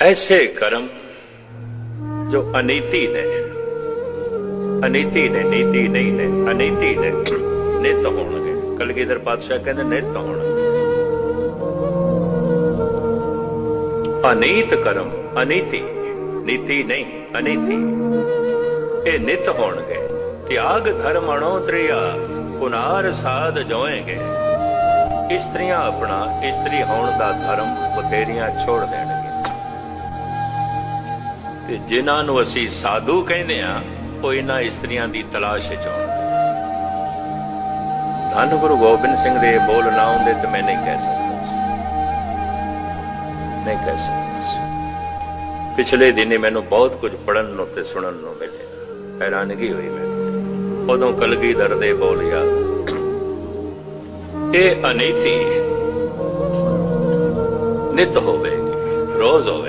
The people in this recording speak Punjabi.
ਐਸੇ ਕਰਮ ਜੋ ਅਨੀਤੀ ਨੇ ਅਨੀਤੀ ਨੇ ਨੀਤੀ ਨਹੀਂ ਨੇ ਅਨੀਤੀ ਨੇ ਨਿਤ ਹੋਣਗੇ ਕਲਗੀਧਰ ਪਾਤਸ਼ਾਹ ਕਹਿੰਦੇ ਨਿਤ ਹੋਣ ਅਨੀਤ ਕਰਮ ਅਨੀਤੀ ਨੀਤੀ ਨਹੀਂ ਅਨੀਤੀ ਇਹ ਨਿਤ ਹੋਣਗੇ ਤਿਆਗ ਧਰਮ ਅਣੋ ਤ੍ਰਿਆ ਪੁਨਾਰ ਸਾਧ ਜੋਏਗੇ ਇਸਤਰੀਆਂ ਆਪਣਾ ਇਸਤਰੀ ਹੋਣ ਦਾ ਧਰਮ ਬਥੇਰੀਆਂ ਛੋੜ ਦੇਣਗੇ ਤੇ ਜਿਨ੍ਹਾਂ ਨੂੰ ਅਸੀਂ ਸਾਧੂ ਕਹਿੰਦੇ ਆ ਉਹ ਇਹਨਾਂ ਇਸਤਰੀਆਂ ਦੀ ਤਲਾਸ਼ ਵਿੱਚ ਹੋਣਗੇ ਧੰਨ ਗੁਰੂ ਗੋਬਿੰਦ ਸਿੰਘ ਦੇ ਬੋਲ ਨਾ ਹੁੰਦੇ ਤੇ ਮੈਂ ਨਹੀਂ ਕਹਿ ਸਕਦਾ। ਨਹੀਂ ਕਹਿ ਸਕਦਾ। ਪਿਛਲੇ ਦਿਨੇ ਮੈਨੂੰ ਬਹੁਤ ਕੁਝ ਪੜਨ ਨੂੰ ਤੇ ਸੁਣਨ ਨੂੰ ਮਿਲਿਆ। ਹੈਰਾਨਗੀ ਹੋਈ ਮੈਨੂੰ। ਉਦੋਂ ਕਲਗੀਧਰ ਦੇ ਬੋਲ ਯਾਦ ਇਹ ਅਨੀਤੀ ਨਿਤ ਹੋਵੇਗੀ, ਰੋਜ਼ ਹੋਵੇ